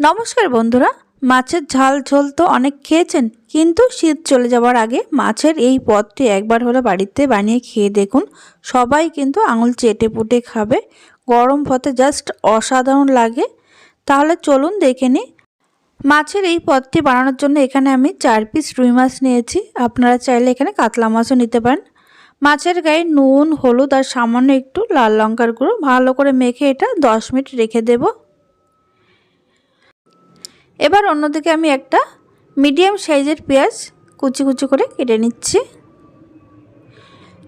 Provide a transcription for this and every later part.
নমস্কার বন্ধুরা, মাছের ঝাল ঝোল তো অনেক খেয়েছেন, কিন্তু শীত চলে যাওয়ার আগে মাছের এই পদটি একবার হলে বাড়িতে বানিয়ে খেয়ে দেখুন। সবাই কিন্তু আঙুল চেটে পুটে খাবে, গরম পথে জাস্ট অসাধারণ লাগে। তাহলে চলুন দেখে নিই। মাছের এই পদটি বানানোর জন্য এখানে আমি চার পিস রুই মাছ নিয়েছি, আপনারা চাইলে এখানে কাতলা মাছও নিতে পারেন। মাছের গায়ে নুন, হলুদ আর সামান্য একটু লাল লঙ্কার গুঁড়ো, ভালো করে মেখে এটা দশ মিনিট রেখে দেবো। এবার অন্যদিকে আমি একটা মিডিয়াম সাইজের পেঁয়াজ কুচি কুচি করে কেটে নিচ্ছি।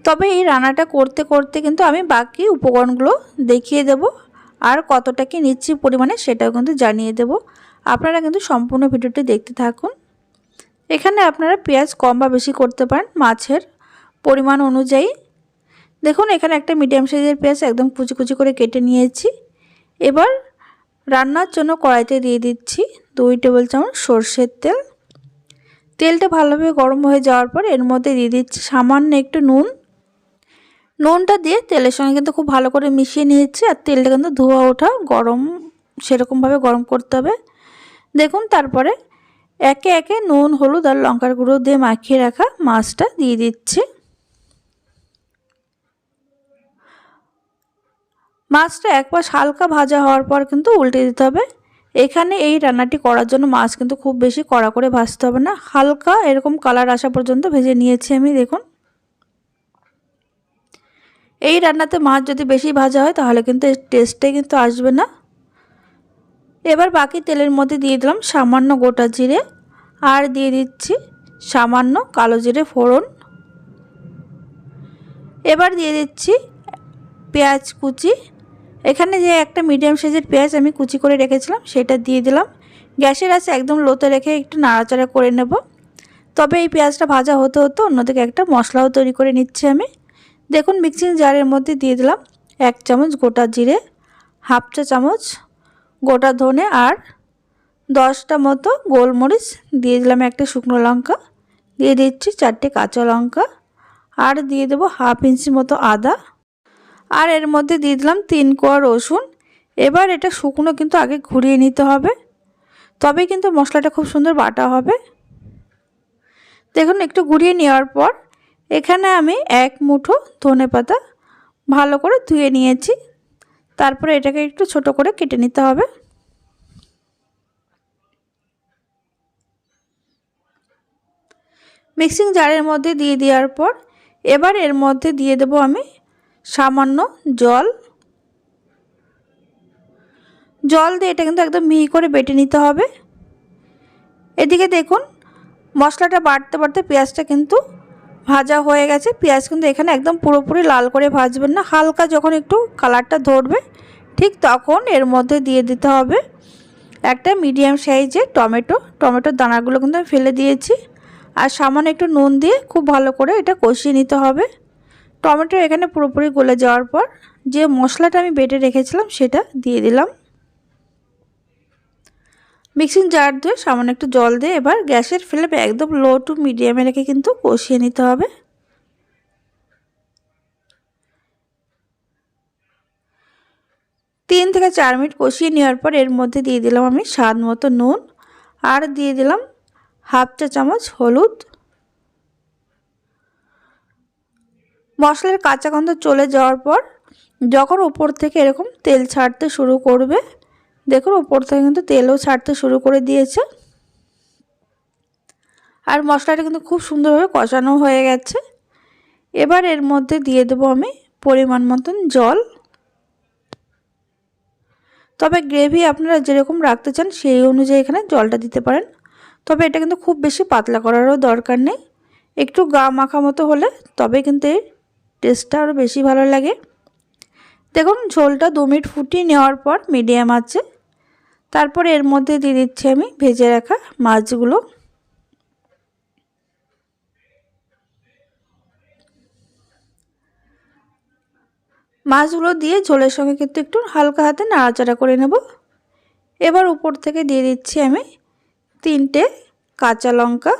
তবে এই রান্নাটা করতে করতে কিন্তু আমি বাকি উপকরণগুলো দেখিয়ে দেব আর কতটা কি নিচ্ছি পরিমাণে সেটাও কিন্তু জানিয়ে দেব। আপনারা কিন্তু সম্পূর্ণ ভিডিওটি দেখতে থাকুন। এখানে আপনারা পেঁয়াজ কম বা বেশি করতে পারেন মাছের পরিমাণ অনুযায়ী। দেখুন, এখানে একটা মিডিয়াম সাইজের পেঁয়াজ একদম কুচি কুচি করে কেটে নিয়েছি। এবার রান্নার জন্য কড়াইতে দিয়ে দিচ্ছি। দুই টেবিল চামচ সর্ষের তেল। তেলটা ভালোভাবে গরম হয়ে যাওয়ার পর এর মধ্যে দিয়ে দিচ্ছি সামান্য একটু নুন। নুনটা দিয়ে তেলের সঙ্গে কিন্তু খুব ভালো করে মিশিয়ে নিয়েছি আর তেলটা কিন্তু ধোয়া ওঠা গরম, সেরকমভাবে গরম করতে হবে। দেখুন তারপরে একে একে নুন, হলুদ আর লঙ্কার গুঁড়ো দিয়ে মাখিয়ে রাখা মাছটা দিয়ে দিচ্ছি। মাছটা এক পাশ হালকা ভাজা হওয়ার পর কিন্তু উল্টে দিতে হবে। এখানে এই রান্নাটি করার জন্য মাছ কিন্তু খুব বেশি কড়া করে ভাজতে হবে না। হালকা এরকম কালার আসা পর্যন্ত ভেজে নিয়েছি আমি, দেখুন। এই রান্নাতে মাছ যদি বেশি ভাজা হয়, তাহলে কিন্তু টেস্টে কিন্তু আসবে না। এবার বাকি তেলের মধ্যে দিয়ে দিলাম সামান্য গোটা জিরে আর দিয়ে দিচ্ছি সামান্য কালো জিরে ফোড়ন। এবার দিয়ে দিচ্ছি পেঁয়াজ কুচি এখানে যে একটা মিডিয়াম সাইজের পেঁয়াজ আমি কুচি করে রেখেছিলাম, সেটা দিয়ে দিলাম। গ্যাসের আছে একদম লোতে রেখে একটু নাড়াচাড়া করে নেব। তবে এই পেঁয়াজটা ভাজা হতে হতো অন্যদিকে একটা মশলাও তৈরি করে নিচ্ছি আমি। দেখুন মিক্সিং জারের মধ্যে দিয়ে দিলাম এক চামচ গোটা জিরে, হাফ চা চামচ গোটা ধনে আর দশটা মতো গোলমরিচ। দিয়ে দিলাম একটা শুকনো লঙ্কা। দিয়ে দিচ্ছি চারটে কাঁচা লঙ্কা। আর দিয়ে দেবো হাফ ইঞ্চি মতো আদা। আর এর মধ্যে দিয়ে দিলাম তিন কোয়া রসুন। এবার এটা শুকনো কিন্তু আগে ঘুরিয়ে নিতে হবে। তবে কিন্তু মশলাটা খুব সুন্দর বাটা হবে। দেখুন, একটু ঘুরিয়ে নেওয়ার পর এখানে আমি এক মুঠো ধনে পাতা ভালো করে ধুয়ে নিয়েছি। তারপরে এটাকে একটু ছোট করে কেটে নিতে হবে। মিক্সিং জারের মধ্যে দিয়ে দেওয়ার পর এবার এর মধ্যে দিয়ে দেবো আমি সামান্য জল। জল দিয়ে এটা কিন্তু একদম মিহি করে বেটে নিতে হবে। এদিকে দেখুন, মশলাটা বাড়তে বাড়তে পেঁয়াজটা কিন্তু ভাজা হয়ে গেছে। পেঁয়াজ কিন্তু এখানে একদম পুরোপুরি লাল করে ভাজবেন না। হালকা যখন একটু কালারটা ধরবে, ঠিক তখন এর মধ্যে দিয়ে দিতে হবে একটা মিডিয়াম সাইজে টমেটো। টমেটোর দানাগুলো কিন্তু ফেলে দিয়েছি। আর সামান্য একটু নুন দিয়ে খুব ভালো করে এটা কষিয়ে নিতে হবে। টমেটো এখানে পুরোপুরি গলে যাওয়ার পর যে মশলাটা আমি বেটে রেখেছিলাম সেটা দিয়ে দিলাম। মিক্সিং জার দিয়ে সামান্য একটু জল দিয়ে এবার গ্যাসের ফ্লেম একদম লো টু মিডিয়ামে রেখে কিন্তু কষিয়ে নিতে হবে। তিন থেকে চার মিনিট কষিয়ে নেওয়ার পর এর মধ্যে দিয়ে দিলাম আমি স্বাদ মতো নুন। আর দিয়ে দিলাম হাফ চা চামচ হলুদ। মশলার কাঁচা গন্ধ চলে যাওয়ার পর যখন উপর থেকে এরকম তেল ছাড়তে শুরু করবে, দেখুন উপর থেকে কিন্তু তেলও ছাড়তে শুরু করে দিয়েছে। আর মশলাটা কিন্তু খুব সুন্দরভাবে কষানো হয়ে গেছে। এবার এর মধ্যে দিয়ে দেবো আমি পরিমাণ মতন জল। তবে গ্রেভি আপনারা যেরকম রাখতে চান সেই অনুযায়ী এখানে জলটা দিতে পারেন। তবে এটা কিন্তু খুব বেশি পাতলা করারও দরকার নেই। একটু গা মাখা মতো হলে তবে কিন্তু টেস্টটা আরও বেশি ভালো লাগে। দেখুন, ঝোলটা দু মিনিট ফুটিয়ে নেওয়ার পর মিডিয়াম আছে তারপর এর মধ্যে দিয়ে দিচ্ছি আমি ভেজে রাখা মাছগুলো। মাছগুলো দিয়ে ঝোলের সঙ্গে কিন্তু একটু হালকা হাতে নাড়াচাড়া করে নেব। এবার উপর থেকে দিয়ে দিচ্ছি আমি তিনটে কাঁচা লঙ্কা।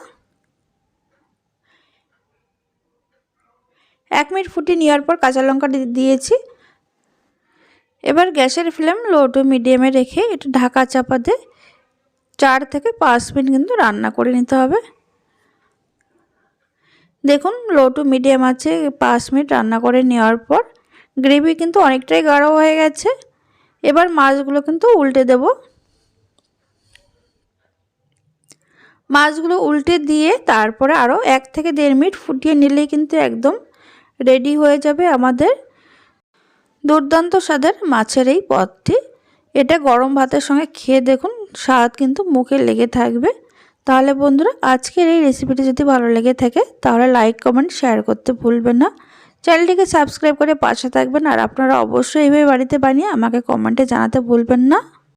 এক মিনিট ফুটিয়ে নেওয়ার পর কাঁচা লঙ্কা দিয়েছি। এবার গ্যাসের ফ্লেম লো টু মিডিয়ামে রেখে একটু ঢাকা চাপা দিয়ে চার থেকে পাঁচ মিনিট কিন্তু রান্না করে নিতে হবে। দেখুন, লো টু মিডিয়াম আছে, পাঁচ মিনিট রান্না করে নেওয়ার পর গ্রেভি কিন্তু অনেকটাই গাঢ় হয়ে গেছে। এবার মাছগুলো কিন্তু উল্টে দেব। মাছগুলো উল্টে দিয়ে তারপরে আরও এক থেকে দেড় মিনিট ফুটিয়ে নিলেই কিন্তু একদম রেডি হয়ে যাবে আমাদের দুর্দান্ত স্বাদের মাছের এই পদটি। এটা গরম ভাতের সঙ্গে খেয়ে দেখুন, স্বাদ কিন্তু মুখে লেগে থাকবে। তাহলে বন্ধুরা, আজকের এই রেসিপিটি যদি ভালো লেগে থাকে, তাহলে লাইক কমেন্ট শেয়ার করতে ভুলবেন না। চ্যানেলটিকে সাবস্ক্রাইব করে পাশে থাকবেন, আর আপনারা অবশ্যই এইভাবে বাড়িতে বানিয়ে আমাকে কমেন্টে জানাতে ভুলবেন না।